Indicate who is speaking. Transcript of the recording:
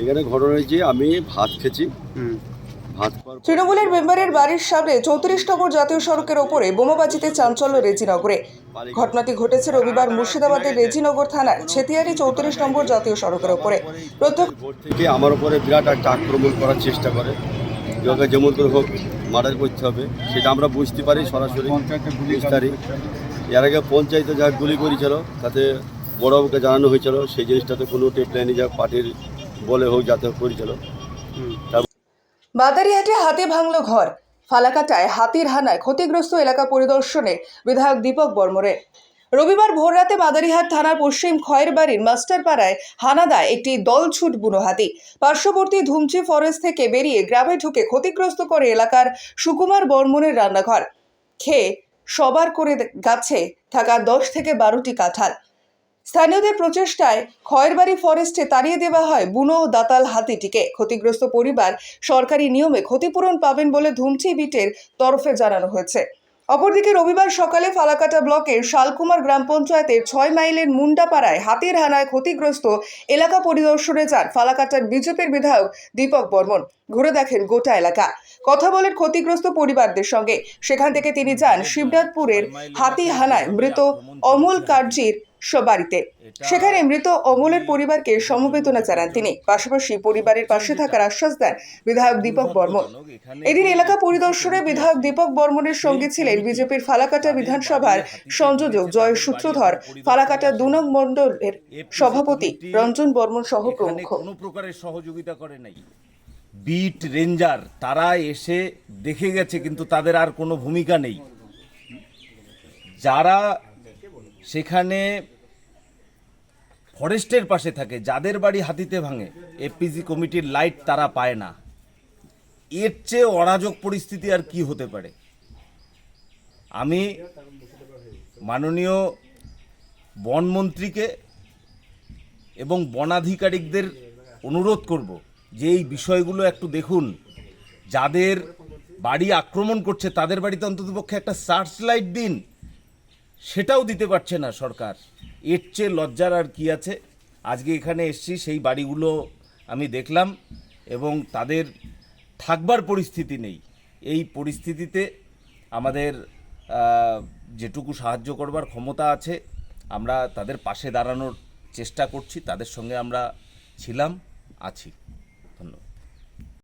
Speaker 1: এখানে ঘটনা হয়েছে আমি ভাত খেছি ভাত
Speaker 2: তৃণমূলের মেম্বারের বাড়ির সামনে চৌত্রিশ নম্বর জাতীয় সড়কের ওপরে বোমাবাজিতে চাঞ্চল্য রেজিনগরে। ঘটনাটি ঘটেছে রবিবার মুর্শিদাবাদের রেজিনগর থানার ছেতিয়ারি চৌত্রিশ নম্বর জাতীয় সড়কের ওপরে।
Speaker 1: থেকে আমার উপরে বিরাট একটা আক্রমণ করার চেষ্টা করে। যোগে যেমন করে হোক মার্ডার করতে হবে সেটা আমরা বুঝতে পারি সরাসরি। বিস্তারিত। এর আগে পঞ্চায়েতে যা গুলি করেছিল তাতে বড়বাবুকে জানানো হয়েছিল সেই জিনিসটাতে কোনো টেপলাইনে যা পার্টির বলে হোক যাতে করেছিল
Speaker 2: বাদারিহাটে হাতে ভাঙল ঘর। ফালাকাটায় হাতির হানায় ক্ষতিগ্রস্ত এলাকা পরিদর্শনে বিধায়ক দীপক বর্মরে। রবিবার ভোররাতে মাদারিহাট থানার পশ্চিম খয়ের বাড়ির মাস্টারপাড়ায় হানাদায় একটি দলছুট বুনো হাতি। পার্শ্ববর্তী ধুমচি ফরেস্ট থেকে বেরিয়ে গ্রামে ঢুকে ক্ষতিগ্রস্ত করে এলাকার সুকুমার বর্মনের রান্নাঘর। খেয়ে সবার করে গাছে থাকা দশ থেকে বারোটি কাঁঠাল। স্থানীয়দের প্রচেষ্টায় খয়েরবাড়ি ফরেস্টে তাড়িয়ে দেওয়া হয় বুনো দাতাল হাতিটিকে। ক্ষতিগ্রস্ত পরিবার সরকারি নিয়মে ক্ষতিপূরণ পাবেন বলে ধুমচি বিটের তরফে জানানো হয়েছে। অপরদিকে রবিবার সকালে ফালাকাটা ব্লকের শালকুমার গ্রাম পঞ্চায়েতের ছয় মাইলের মুন্ডাপাড়ায় হাতির হানায় ক্ষতিগ্রস্ত এলাকা পরিদর্শনে যান ফালাকাটার বিজেপির বিধায়ক দীপক বর্মন। ঘুরে দেখেন গোটা এলাকা। কথা বলেন ক্ষতিগ্রস্ত পরিবারদের সঙ্গে। সেখান থেকে তিনি যান শিবনাথপুরের হাতি হানায় মৃত অমল কার্জির বাড়িতে সেখানে মৃত অমলের পরিবারকে সমবেদনা জানান তিনি। পাশাপাশি পরিবারের পাশে থাকার আশ্বাস দেন বিধায়ক দীপক বর্মন। এদিন এলাকা পরিদর্শনে বিধায়ক দীপক বর্মনের সঙ্গে ছিলেন বিজেপির ফালাকাটা বিধানসভার সংযোজক জয় সূত্রধর ফালাকাটা দুনং মণ্ডলের সভাপতি রঞ্জন বর্মন সহ প্রমুখ।
Speaker 3: কোনো প্রকারের সহযোগিতা করে নাই। বিট রেঞ্জার তারা এসে দেখে গেছে কিন্তু তাদের আর কোনো ভূমিকা নেই। যারা সেখানে ফরেস্টের পাশে থাকে, যাদের বাড়ি হাতিতে ভাঙে। এপিজি কমিটির লাইট তারা পায় না। এর চেয়ে অরাজক পরিস্থিতি আর কি হতে পারে? আমি মাননীয় বনমন্ত্রীকে এবং বনাধিকারিকদের অনুরোধ করব যে এই বিষয়গুলো একটু দেখুন। যাদের বাড়ি আক্রমণ করছে, তাদের বাড়িতে অন্ততপক্ষে একটা সার্চ লাইট দিন। সেটাও দিতে পারছে না সরকার। এর চেয়ে লজ্জার আর কি আছে? আজকে এখানে এসছি, সেই বাড়িগুলো আমি দেখলাম এবং তাদের থাকবার পরিস্থিতি নেই। এই পরিস্থিতিতে আমাদের যেটুকু সাহায্য করবার ক্ষমতা আছে, আমরা তাদের পাশে দাঁড়ানোর চেষ্টা করছি, তাদের সঙ্গে আমরা ছিলাম, আছি।